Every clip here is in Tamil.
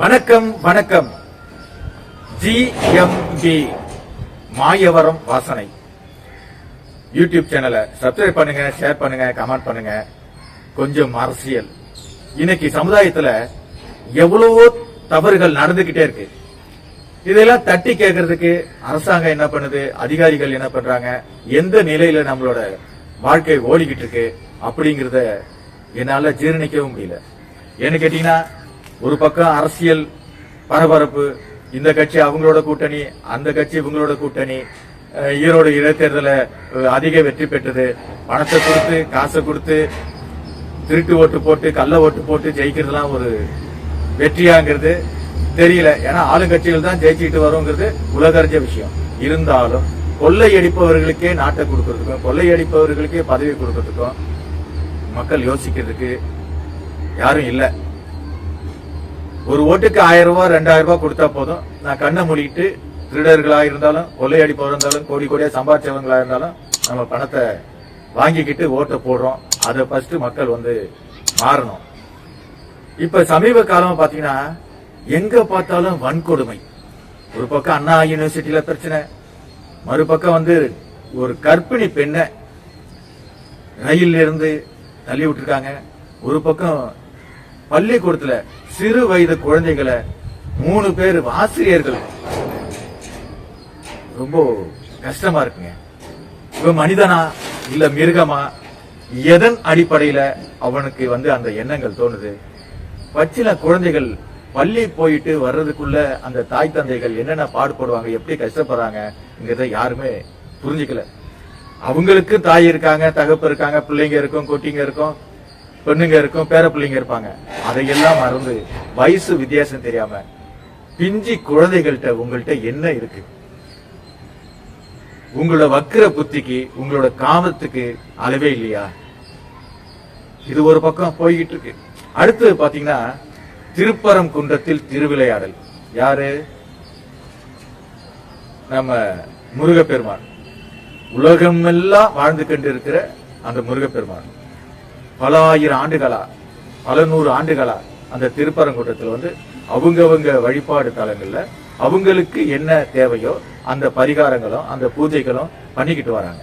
வணக்கம் வணக்கம். ஜிஎம்பி மாயவரம் வாசனை. யூடியூப் சேனலை சப்ஸ்கிரைப் பண்ணுங்க ஷேர் பண்ணுங்க கமெண்ட் பண்ணுங்க. கொஞ்சம் அரசியல். இன்னைக்கு சமுதாயத்துல எவ்வளவோ தவறுகள் நடந்துகிட்டே இருக்கு. இதெல்லாம் தட்டி கேட்கறதுக்கு அரசாங்கம் என்ன பண்ணுது? அதிகாரிகள் என்ன பண்றாங்க? எந்த நிலையில நம்மளோட வாழ்க்கை ஓடிக்கிட்டு இருக்கு? அப்படிங்கறத என்னால ஜீரணிக்கவும் முடியல. ஏன்னு கேட்டீங்கன்னா ஒரு பக்கம் அரசியல் பரபரப்பு இந்த கட்சி அவங்களோட கூட்டணி அந்த கட்சி இவங்களோட கூட்டணி ஈரோடு இடைத்தேர்தல அதிக வெற்றி பெற்றது. பணத்தை கொடுத்து காசை கொடுத்து திருட்டு ஓட்டு போட்டு கள்ள ஓட்டு போட்டு ஜெயிக்கிறதுலாம் ஒரு வெற்றியாங்கிறது தெரியல. ஏன்னா ஆளுங்கட்சிகள் தான் ஜெயிச்சுட்டு வருங்கிறது உலகறிஞ்ச விஷயம். இருந்தாலும் கொள்ளையடிப்பவர்களுக்கே நாட்டை கொடுக்கறதுக்கும் கொள்ளையடிப்பவர்களுக்கே பதவி கொடுக்கறதுக்கும் மக்கள் யோசிக்கிறதுக்கு யாரும் இல்லை. ஒரு ஓட்டுக்கு ஆயிரம் ரூபாய் ரெண்டாயிரம் ரூபாய் கொடுத்தா போதும். நான் கண்ணை மூடிட்டு திருடர்களா இருந்தாலும் கொள்ளையடிப்பவர் இருந்தாலும் கோடி கோடியா சம்பாதிச்சவங்களா இருந்தாலும் நம்ம பணத்தை வாங்கிக்கிட்டு ஓட்டை போடுறோம். அதை ஃபர்ஸ்ட் மக்கள் வந்து மாறணும். இப்ப சமீப காலமா பாத்தீங்கன்னா எங்க பார்த்தாலும் வன்கொடுமை. ஒரு பக்கம் அண்ணா யூனிவர்சிட்டியில பிரச்சனை. மறுபக்கம் வந்து ஒரு கர்ப்பிணி பெண்ணை ரயில்ல இருந்து தள்ளி விட்டுருக்காங்க. ஒரு பக்கம் பள்ளிக்கூடத்துல சிறு வயது குழந்தைகளை மூணு பேர் ஆசிரியர்கள். ரொம்ப கஷ்டமா இருக்குங்க. இவன் மனிதனா இல்ல மிருகமா? எதன் அடிப்படையில அவனுக்கு வந்து அந்த எண்ணங்கள் தோணுது? பச்சில குழந்தைகள் பள்ளி போயிட்டு வர்றதுக்குள்ள அந்த தாய் தந்தைகள் என்னென்ன பாடுபடுவாங்க எப்படி கஷ்டப்படுறாங்கிறத யாருமே புரிஞ்சுக்கல. அவங்களுக்கு தாய் இருக்காங்க தகப்பு இருக்காங்க பிள்ளைங்க இருக்கும் குட்டிங்க இருக்கும். பெண்ணுங்க இருக்கும் பேர பிள்ளைங்க இருப்பாங்க. அதையெல்லாம் மறந்து வயசு வித்தியாசம் தெரியாம பிஞ்சி குழந்தைகள்கிட்ட உங்கள்கிட்ட என்ன இருக்கு? உங்களோட வக்கிர புத்திக்கு உங்களோட காமத்துக்கு அளவே இல்லையா? இது ஒரு பக்கம் போய்கிட்டு இருக்கு. அடுத்து பாத்தீங்கன்னா திருப்பரம் குன்றத்தில் திருவிளையாடல். யாரு? நம்ம முருகப்பெருமான். உலகமெல்லாம் வாழ்ந்து கொண்டு இருக்கிற அந்த முருகப்பெருமான். பல ஆயிரம் ஆண்டுகளா பல நூறு ஆண்டுகளா அந்த திருப்பரங்குன்றத்தில் வந்து அவங்கவங்க வழிபாடு தலங்கள்ல அவங்களுக்கு என்ன தேவையோ அந்த பரிகாரங்களும் அந்த பூஜைகளும் பண்ணிக்கிட்டு வராங்க.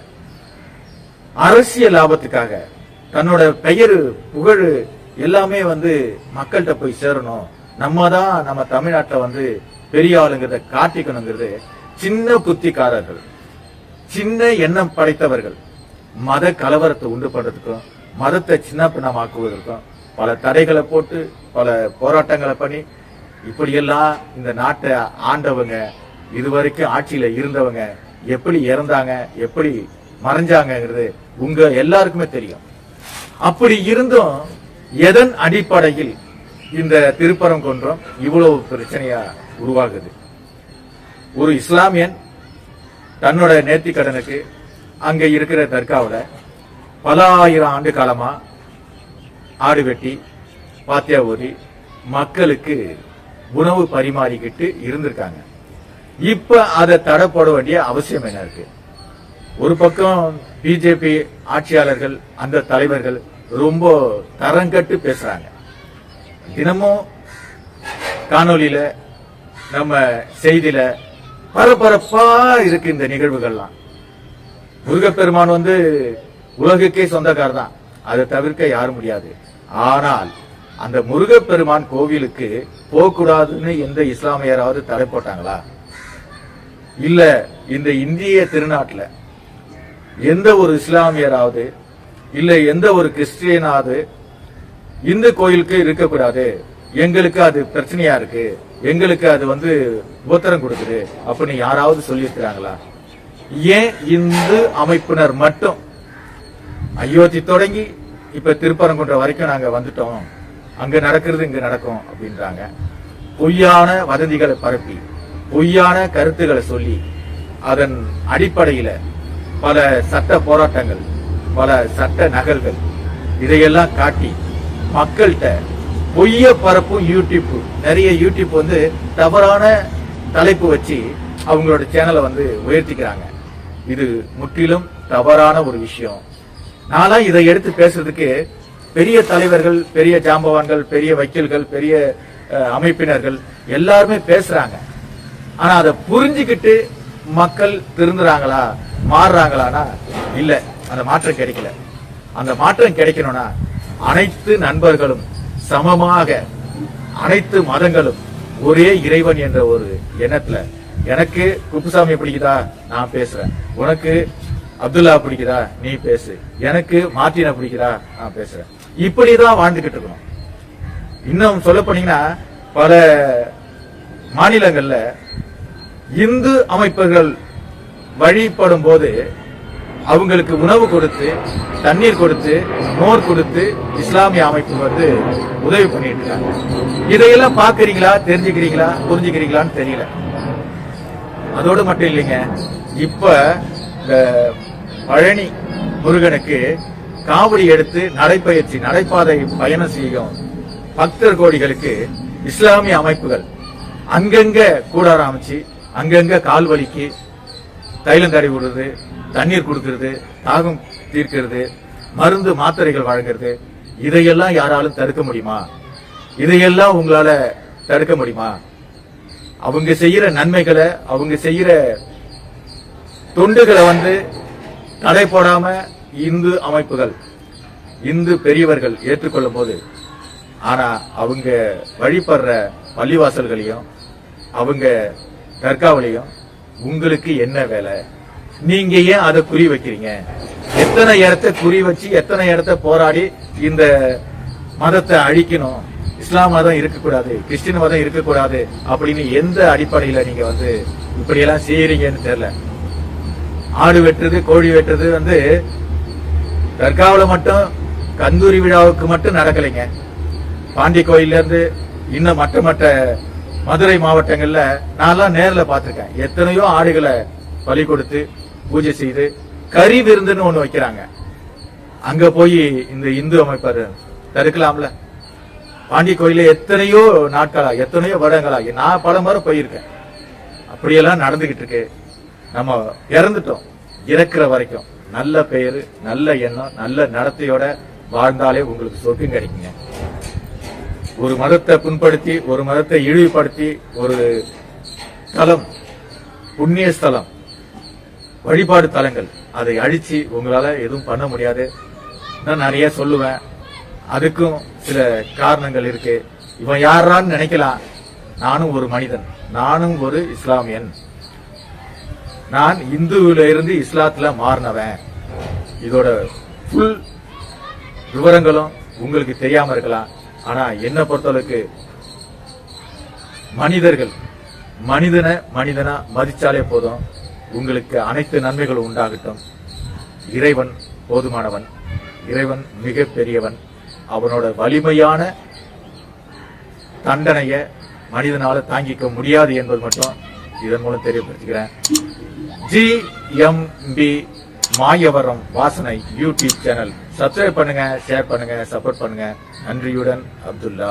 அரசியல் லாபத்துக்காக தன்னோட பெயர் புகழ் எல்லாமே வந்து மக்கள்கிட்ட போய் சேரணும். நம்ம தான் நம்ம தமிழ்நாட்டை வந்து பெரிய ஆளுங்கிறத காட்டிக்கணுங்கிறது சின்ன புத்திக்காரர்கள் சின்ன எண்ணம் படைத்தவர்கள் மத கலவரத்தை உண்டு பண்றதுக்கும் மதத்தை சின்ன பின்னமாக்குவதற்கும் பல தடைகளை போட்டு பல போராட்டங்களை பண்ணி இப்படியெல்லாம் இந்த நாட்டை ஆண்டவங்க இதுவரைக்கும் ஆட்சியில இருந்தவங்க எப்படி இறந்தாங்க எப்படி மறைஞ்சாங்கங்கிறது உங்க எல்லாருக்குமே தெரியும். அப்படி இருந்தும் எதன் அடிப்படையில் இந்த திருப்பரங்குன்றம் இவ்வளவு பிரச்சனையா உருவாகுது? ஒரு இஸ்லாமியன் தன்னோட நேர்த்தி கடனுக்கு அங்க இருக்கிற தர்காவில் பல ஆயிரம் ஆண்டு காலமா ஆடு வெட்டி பாத்தியா ஊதி மக்களுக்கு உணவு பரிமாறிக்கிட்டு இருந்திருக்காங்க. இப்ப அதை தடை போட வேண்டிய அவசியம் என்ன இருக்கு? ஒரு பக்கம் பிஜேபி ஆட்சியாளர்கள் அந்த தலைவர்கள் ரொம்ப தரங்கட்டு பேசுறாங்க. தினமும் காணொலியில நம்ம செய்தியில பரபரப்பா இருக்கு இந்த நிகழ்வுகள்லாம். முருகப்பெருமான் வந்து உலகுக்கே சொந்தக்காரர் தான் அதை தவிர்க்க யாரும் முடியாது. ஆனால் அந்த முருகப்பெருமான் கோவிலுக்கு போகக்கூடாதுன்னு எந்த இஸ்லாமியராவது தடை போட்டாங்களா? இல்ல இந்த இந்திய திருநாட்டில் எந்த ஒரு இஸ்லாமியராவது இல்ல எந்த ஒரு கிறிஸ்டியனாவது இந்து கோயிலுக்கு இருக்கக்கூடாது. எங்களுக்கு அது பிரச்சனையா இருக்கு. எங்களுக்கு அது வந்து உத்தரம் கொடுக்குது. அப்படின்னு யாராவது சொல்லியிருக்கிறாங்களா? ஏன் இந்து அமைப்பினர் மட்டும் அயோத்தி தொடங்கி இப்ப திருப்பரங்குன்றம் வரைக்கும் நாங்க வந்துட்டோம். அங்க நடக்கிறது இங்க நடக்கும் அப்படின்றாங்க. பொய்யான வதந்திகளை பரப்பி பொய்யான கருத்துக்களை சொல்லி அதன் அடிப்படையில பல சட்ட போராட்டங்கள் பல சட்ட நகல்கள் இதையெல்லாம் காட்டி மக்கள்கிட்ட பொய்ய பரப்பும் யூடியூப் நிறைய யூடியூப் வந்து தவறான தலைப்பு வச்சு அவங்களோட சேனலை வந்து உயர்த்திக்கிறாங்க. இது முற்றிலும் தவறான ஒரு விஷயம். நான்லாம் இதை எடுத்து பேசுறதுக்கு பெரிய தலைவர்கள் பெரிய ஜாம்பவான்கள் பெரிய வக்கீல்கள் பெரிய அமைப்பினர்கள் எல்லாருமே பேசுறாங்க. ஆனா அதை புரிஞ்சுக்கிட்டு மக்கள் திருந்துறாங்களா மாறுறாங்களானா இல்ல. அந்த மாற்றம் கிடைக்கல. அந்த மாற்றம் கிடைக்கணும்னா அனைத்து நண்பர்களும் சமமாக அனைத்து மதங்களும் ஒரே இறைவன் என்ற ஒரு எண்ணத்துல எனக்கு குப்புசாமி பிடிக்குதா நான் பேசுறேன். உனக்கு அப்துல்லா பிடிக்குதா நீ பேசு. எனக்கு மார்டினா பிடிக்குதா நான் பேசுறேன். இப்படிதான் வாழ்ந்துகிட்டு இருக்கணும். இன்னும் சொல்ல போனீங்கன்னா பல மாநிலங்கள்ல இந்து அமைப்புகள் வழிபடும் போது அவங்களுக்கு உணவு கொடுத்து தண்ணீர் கொடுத்து மோர் கொடுத்து இஸ்லாமிய அமைப்பு வந்து உதவி பண்ணிட்டு இருக்காங்க. இதையெல்லாம் பாக்குறீங்களா தெரிஞ்சுக்கிறீங்களா புரிஞ்சுக்கிறீங்களான்னு தெரியல. அதோடு மட்டும் இல்லைங்க இப்ப இந்த பழனி முருகனுக்கு காவடி எடுத்து நடைப்பயிற்சி நடைபாதை பயணம் செய்யும் பக்தர் கோடிகளுக்கு இஸ்லாமிய அமைப்புகள். அங்கங்க கூடாரம் அமைச்சு அங்கங்க கால் வலிக்கு தைலம் கறி விடுறது தண்ணீர் கொடுக்கறது தாகம் தீர்க்கிறது மருந்து மாத்திரைகள் வழங்குறது. இதையெல்லாம் யாராலும் தடுக்க முடியுமா? இதையெல்லாம் உங்களால தடுக்க முடியுமா? அவங்க செய்யற நன்மைகளை அவங்க செய்யற தொண்டுகளை வந்து தடை போடாம இந்து அமைப்புகள் இந்து பெரியவர்கள் ஏற்றுக்கொள்ளும் போது ஆனா அவங்க வழிபடுற பள்ளிவாசல்களையும் அவங்க தர்காவிலையும் உங்களுக்கு என்ன வேலை? நீங்க ஏன் அதை குறி வைக்கிறீங்க? எத்தனை இடத்த குறி வச்சு எத்தனை இடத்த போராடி இந்த மதத்தை அழிக்கணும்? இஸ்லாம் மதம் இருக்கக்கூடாது கிறிஸ்டின் மதம் இருக்கக்கூடாது அப்படின்னு எந்த அடிப்படையில நீங்க வந்து இப்படி எல்லாம் செய்யறீங்கன்னு தெரியல. ஆடு வெட்டுறது கோழி வெட்டுறது வந்து தர்காவில் மட்டும் கந்தூரி விழாவுக்கு மட்டும் நடக்கலைங்க. பாண்டி கோயிலேருந்து இன்னும் மற்ற மற்ற மதுரை மாவட்டங்கள்ல நான்லாம் நேரில் பார்த்துருக்கேன். எத்தனையோ ஆடுகளை பலி கொடுத்து பூஜை செய்து கறி விருந்துன்னு ஒன்று வைக்கிறாங்க. அங்க போய் இந்த இந்து அமைப்பர் தடுக்கலாம்ல. பாண்டி கோயில எத்தனையோ நாட்களா எத்தனையோ வருடங்களா நான் பல முறை போயிருக்கேன். அப்படியெல்லாம் நடந்துகிட்டு இருக்கு. நம்ம இறந்துட்டோம். இறக்குற வரைக்கும். நல்ல பெயர் நல்ல எண்ணம் நல்ல நடத்தையோட வாழ்ந்தாலே உங்களுக்கு சொர்க்கம் கிடைக்குங்க. ஒரு மதத்தை புண்படுத்தி ஒரு மதத்தை இழிவுபடுத்தி ஒரு தலம் புண்ணிய ஸ்தலம் வழிபாடு தலங்கள் அதை அழிச்சு உங்களால எதுவும் பண்ண முடியாது. நான் நிறைய சொல்லுவேன். அதுக்கும் சில காரணங்கள் இருக்கு. இவன் யாரான்னு நினைக்கலாம். நானும் ஒரு மனிதன். நானும் ஒரு இஸ்லாமியன். நான் இந்துவில இருந்து இஸ்லாத்துல மாறினவன். இதோட ஃபுல் விவரங்களும் உங்களுக்கு தெரியாம இருக்கலாம். ஆனா என்ன பொறுத்தளவுக்கு மனிதர்கள் மனிதனை மனிதனா மதிச்சாலே போதும். உங்களுக்கு அனைத்து நன்மைகளும் உண்டாகட்டும். இறைவன் போதுமானவன். இறைவன் மிக பெரியவன். அவனோட வலிமையான தண்டனைய மனிதனால தாங்கிக்க முடியாது என்பது மட்டும் இதன் மூலம் தெரியப்படுத்திக்கிறேன். ஜி எம் பி மாயவரம் வாசனை யூடியூப் சேனல். சப்ஸ்கிரைப் பண்ணுங்க ஷேர் பண்ணுங்க சப்போர்ட் பண்ணுங்க. நன்றியுடன் அப்துல்லா.